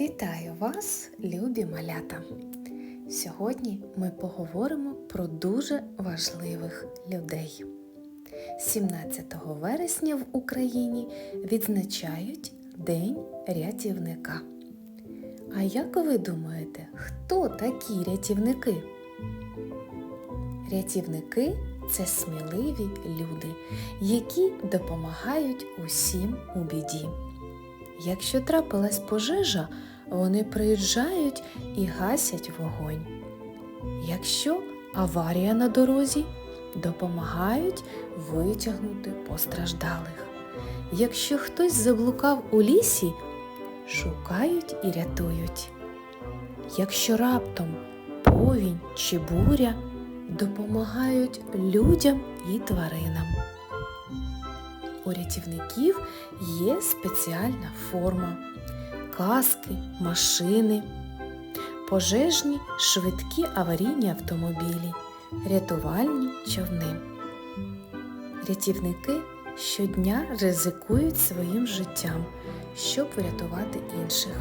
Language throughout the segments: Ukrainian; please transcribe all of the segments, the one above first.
Вітаю вас, любі малята! Сьогодні ми поговоримо про дуже важливих людей. 17 вересня в Україні відзначають День рятівника. А як ви думаєте, хто такі рятівники? Рятівники це сміливі люди, які допомагають усім у біді. Якщо трапилась пожежа, вони приїжджають і гасять вогонь. Якщо аварія на дорозі, допомагають витягнути постраждалих. Якщо хтось заблукав у лісі, шукають і рятують. Якщо раптом повінь чи буря, допомагають людям і тваринам. У рятівників є спеціальна форма, каски, машини, пожежні швидкі аварійні автомобілі, рятувальні човни. Рятівники щодня ризикують своїм життям, щоб врятувати інших.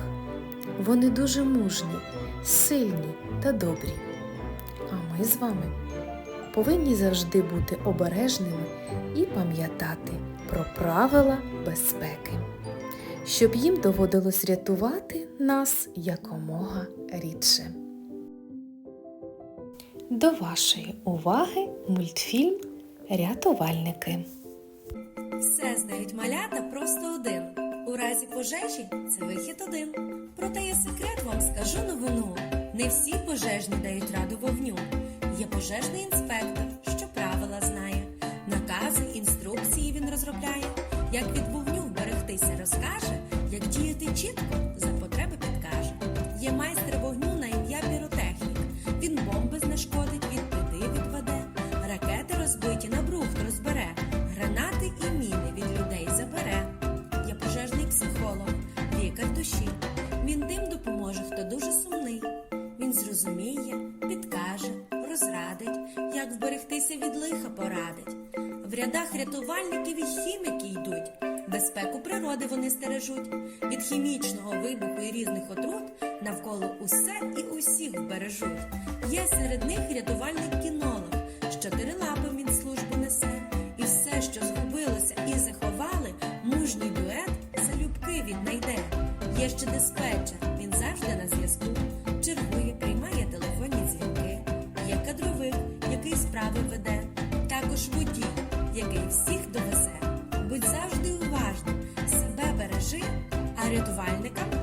Вони дуже мужні, сильні та добрі. А ми з вами повинні завжди бути обережними і пам'ятати про правила безпеки, щоб їм доводилось рятувати нас якомога рідше. До вашої уваги мультфільм Рятувальники. Все знають малята просто один. У разі пожежі це вихід один. Проте я секрет вам скажу новину. Не всі пожежні дають раду вогню. Пожежний інспектор, що правила знає. Накази, інструкції він розробляє. Як від вогню вберегтися розкаже, як діяти чітко за потреби підкаже. Є майстер вогню на ім'я піротехнік. Він бомби знешкодить, від біди відведе. Ракети розбиті на брухт розбере. Гранати і міни від людей забере. Є пожежний психолог, лікар душі. Він тим допоможе, хто дуже сумний. Він зрозуміє, підкаже, розрадить, як вберегтися від лиха порадить. В рядах рятувальників і хіміки йдуть. Безпеку природи вони стережуть. Від хімічного вибуху і різних отрут навколо усе і усіх вбережуть. Є серед них рятувальник кінолог, чотири лапи він службу несе. І все, що згубилося і заховали, мужній дует залюбки віднайде. Є ще диспетчер, він завжди на зв'язку. Який всіх довезе. Будь завжди уважним, себе бережи, а рятувальникам